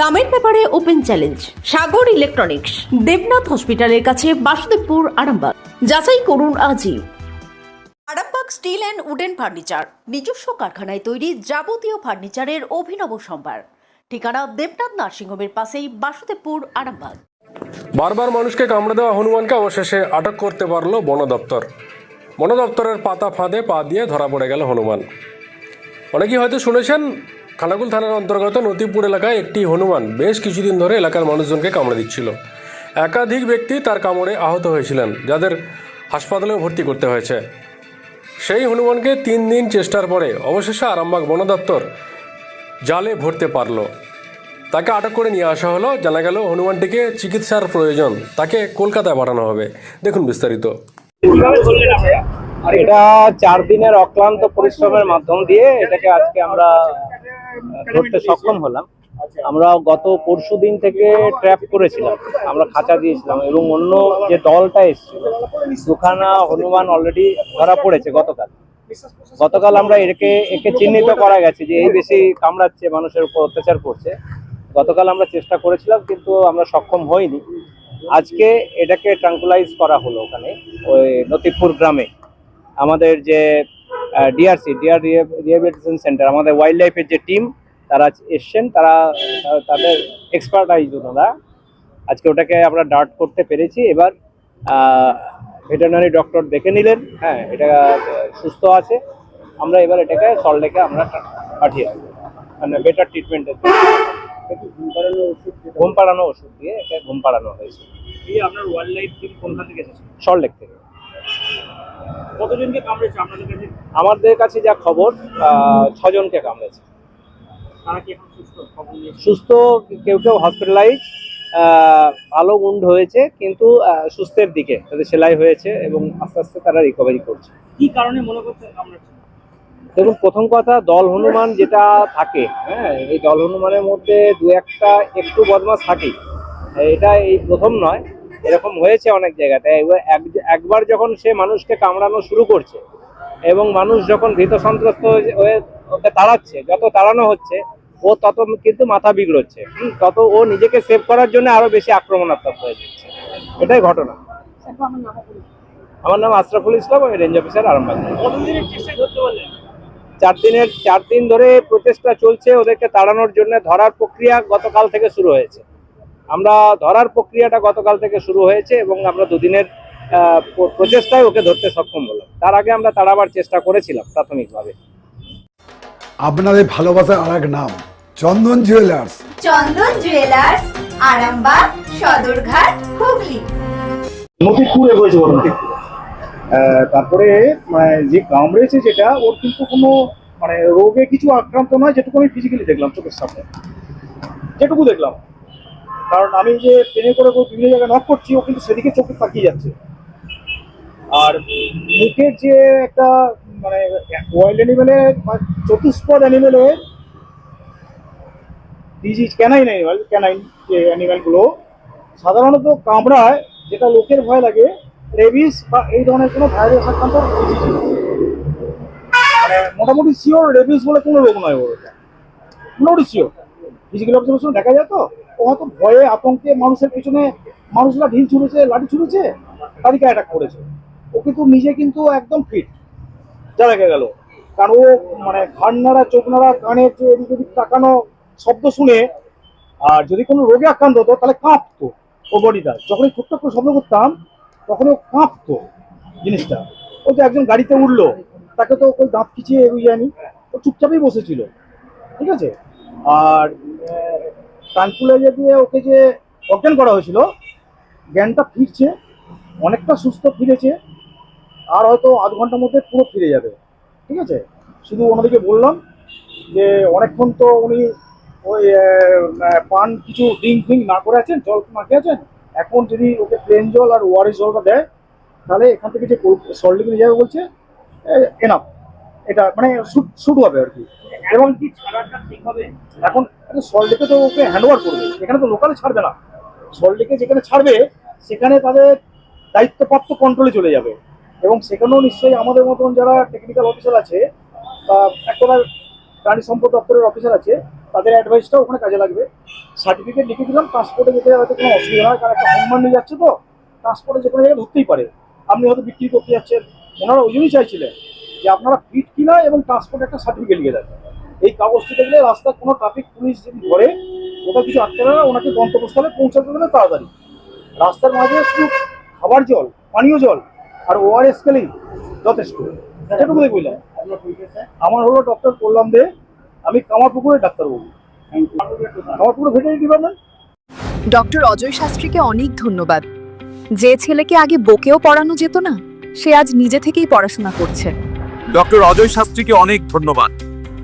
দামের ব্যাপারে open challenge, Sagar electronics, Debnath হসপিটালের কাছে বাসুদেবপুর, আরামবাগ। যাচাই করুন আজই। Arambagh steel and wooden furniture, নিজস্ব কারখানায় তৈরি যাবতীয় ফার্নিচারের অভিনব সম্ভার। ঠিকানা দেবনাথ নার্সিংহোমের পাশেই বাসুদেবপুর, আরামবাগ। বারবার মানুষকে কামড়ে দেওয়া হনুমানকে অবশেষে আটক করতে পারল বন দপ্তর। বন দপ্তরের পাতা ফাঁদে পা দিয়ে ধরা পড়ে গেল হনুমান। অনেকেই হয়তো শুনেছেন খানাকুল থানার অন্তর্গত নতিপুর এলাকায় একটি হনুমান বেশ কিছুদিন ধরে এলাকার মানুষজনকে কামড়ে দিচ্ছিল। একাধিক ব্যক্তি তার কামড়ে আহত হয়েছিলেন, যাদের হাসপাতালেও ভর্তি করতে হয়েছে। সেই হনুমানকে তিন দিন চেষ্টার পরে অবশেষে আরামবাগ বন দপ্তর জালে ভরতে পারল। তাকে আটক করে নিয়ে আসা হলো, জানা গেল হনুমানটিকে চিকিৎসার প্রয়োজন, তাকে কলকাতায় পাঠানো হবে। দেখুন বিস্তারিত। এটা চার দিনের অক্লান্ত পরিশ্রমের মাধ্যম দিয়ে এটাকে আজকে আমরা ধরতে সক্ষম হলাম। আমরা গত পরশু দিন থেকে ট্র্যাপ করেছিলাম। আমরা খাঁচা দিয়েছিলাম এবং অন্য যে দলটা এসেছিল, দুখানা হনুমান অলরেডি ধরা পড়েছে গতকাল। গতকাল আমরা একে একে চিহ্নিত করা গেছে যে এই বেশি কামড়াচ্ছে, মানুষের উপর অত্যাচার করছে। গতকাল আমরা চেষ্টা করেছিলাম, কিন্তু আমরা সক্ষম হইনি। আজকে এটাকে ট্রাঙ্কুলাইজ করা হলো ওখানে, ওই নতিপুর গ্রামে। আমাদের যে ডিআরসি ডিআর রিহেবিলিটেশন সেন্টার আমাদের ওয়াইল্ড লাইফের যে টিম তারা এসছেন তারা তাদের এক্সপার্টাইজ ওনারা আজকে ওটাকে আমরা ডার্ট করতে পেরেছি। এবার ভেটেরিনারি ডক্টর দেখে নিলেন। হ্যাঁ এটা সুস্থ আছে। আমরা এবার এটাকে সল্টলেকে আমরা পাঠিয়ে মানে বেটার ট্রিটমেন্টের ঘুম পাড়ানো ওষুধ দিয়ে এটা ঘুম পাড়ানো হয়েছে। আপনার ওয়াইল্ড লাইফ কোনখান থেকে সল্টলেক থেকে। কতজনকে কামড়েছে আপনাদের কাছে? আমাদের কাছে যা খবর ছজনকে কামড়েছে। তারা কি এখন সুস্থ? সুস্থ কেউ কেউ হসপিটালাইজ ভালো গুন্ড হয়েছে কিন্তু সুস্থের দিকে তাদের সেলাই হয়েছে এবং আস্তে আস্তে তারা রিকভারি করছে। কি কারণে মনে করছে দেখুন প্রথম কথা দল হনুমান যেটা থাকে হ্যাঁ এই দল হনুমানের মধ্যে দু একটা একটু বদমাস থাকেই। এটা এই প্রথম নয়। এরকম হয়েছে অনেক জায়গাতে। এবার এক- একবার যখন সে মানুষকে কামড়ানো শুরু করছে এবং মানুষ যখন ভীত সন্ত্রস্ত হয়ে- ওকে তাড়াচ্ছে যত তাড়ানো হচ্ছে ও তত কিন্তু মাথা বিগড়চ্ছে। তত ও নিজেকে সেভ করার জন্য আরও বেশি আক্রমণাত্মক হয়ে যাচ্ছে। এটাই ঘটনা। আমার নাম আশরাফুল ইসলাম আমি রেঞ্জ অফিসার আরামবাগ। চার দিনের চার দিন ধরে প্রচেষ্টা চলছে ওদেরকে তাড়ানোর জন্য ধরার প্রক্রিয়া গতকাল থেকে শুরু হয়েছে। আমরা ধরার প্রক্রিয়াটা গতকাল থেকে শুরু হয়েছে এবং আমরা দুদিনের আহ, প্রচেষ্টায় ওকে ধরতে সক্ষম হলাম। তার আগে আমরা তাড়াবার চেষ্টা করেছিলাম প্রাথমিকভাবে। আপনাদের ভালোবাসার আর এক নাম চন্দন জুয়েলার্স। চন্দন জুয়েলার্স আরামবাগ সদরঘাট হুগলি। নতিপুরে হয়েছে আহ, তারপরে মানে যে কামড়েছে যেটা ওর কিন্তু কোনো মানে রোগে কিছু আক্রান্ত নয় যেটুকু আমি ফিজিক্যালি দেখলাম চোখের সামনে। যেটুকু দেখলাম। কারণ আমি যে ট্রেনে করে বিভিন্ন জায়গায় নক করছি, ও কিন্তু সেদিকে চোখে তাকিয়ে যাচ্ছে। আর মুখের যে একটা মানে ওয়াইল্ড অ্যানিমেলে চতুষ্পদ অ্যানিমেলে ডিজিজ ক্যানাইন অ্যানিমেল ক্যানাইন যে অ্যানিমেলগুলো সাধারণত কামড়ায়, যেটা লোকের ভয় লাগে রেবিস বা এই ধরনের কোনো ভাইরাস আক্রান্ত মানে মোটামুটি শিওর রেবিস বলে কোনো রোগ নয় ওর। মোটামুটি শিওর ফিজিক্যাল অবজারভেশন দেখা যায় তো? হয়তো ভয়ে আতঙ্কে মানুষের পিছনে, মানুষরা ঢিল ছুঁড়েছে, লাঠি ছুঁড়েছে তাদেরকে অ্যাটাক করেছে। ও কিন্তু নিজে কিন্তু একদম ফিট যা দেখা গেল। কারণ ও মানে ঘাড় নাড়া, চোখ নাড়া, কানের এদিক তাকানো শব্দ শুনে, আর যদি কোনো রোগে আক্রান্ত হতো, তাহলে কাঁপতো ও বডিটা যখনই টুকটাক করে শব্দ করতাম তখন ও কাঁপতো জিনিসটা। ও যে একজন গাড়িতে উঠল তাকে তো ওই দাঁত খিচিয়ে এগিয়ে যায়নি। ও চুপচাপই বসেছিল। ঠিক আছে? আর ট্রাঙ্কুলাইজার দিয়ে ওকে যে অজ্ঞান করা হয়েছিল জ্ঞানটা ফিরছে অনেকটা সুস্থ ফিরেছে আর হয়তো আধ ঘণ্টার মধ্যে পুরো ফিরে যাবে। ঠিক আছে? শুধু ওনাদেরকে বললাম যে অনেকক্ষণ তো উনি ওই পান কিছু ড্রিঙ্ক ফিঙ্ক না করে আছেন জল না খেয়ে আছেন? এখন যদি ওকে প্লেন জল আর ওয়ারেস জলটা দেয় তাহলে এখান থেকে যে সল্টলেকে নিয়ে যাবে বলছে এনাফ এটা মানে শুট হবে আর কি। এবং কি ছাড়াটা ঠিক হবে? এখন সল্টলেকে তো ওকে হ্যান্ড ওভার করবে, এখানে তো লোকালে ছাড়বে না। সল্টলেকে যেখানে ছাড়বে, সেখানে তাদের দায়িত্বপ্রাপ্ত কন্ট্রোলে চলে যাবে। এবং সেখানেও নিশ্চয়ই আমাদের মতন যারা টেকনিক্যাল অফিসার আছে, বা একটা প্রাণী সম্পদ দপ্তরের অফিসার আছে, তাদের অ্যাডভাইসটা ওখানে কাজে লাগবে। সার্টিফিকেট লিখে দিলাম ট্রান্সপোর্টে যেতে হয়তো কোনো অসুবিধা হয় কারণ একটা হোমমান নিয়ে যাচ্ছে তো ট্রান্সপোর্টে যে কোনো জায়গায় ধরতেই পারে। আপনি হয়তো বিক্রি করতে যাচ্ছেন। ওনারা ওই জন্যই চাইছিলেন যে আপনারা ফিট কিনা এবং ট্রান্সপোর্টে একটা সার্টিফিকেট লিখে দেন। এই কাগজটি দেখলে রাস্তায় কোনো ট্রাফিক পুলিশ যদি ধরে ওটা কিছু আটকে না ওনাকে গন্তব্যস্থলে পৌঁছাতে দেবে তাড়াতাড়ি। রাস্তার মাঝে শুধু খাবার জল পানীয় জল আর ওআরএস খেলেই যথেষ্ট। এটুকু বুঝলাম আমার হলো ডক্টর কল্যাণ দে আমি কামারপুকুরের ডাক্তারবাবু। Kamarpukur veterinary department doctor Ajay শাস্ত্রীকে অনেক ধন্যবাদ। যে ছেলেকে আগে বকেও পড়ানো যেত না সে আজ নিজে থেকেই পড়াশোনা করছে। ডক্টর অজয় শাস্ত্রীকে অনেক ধন্যবাদ।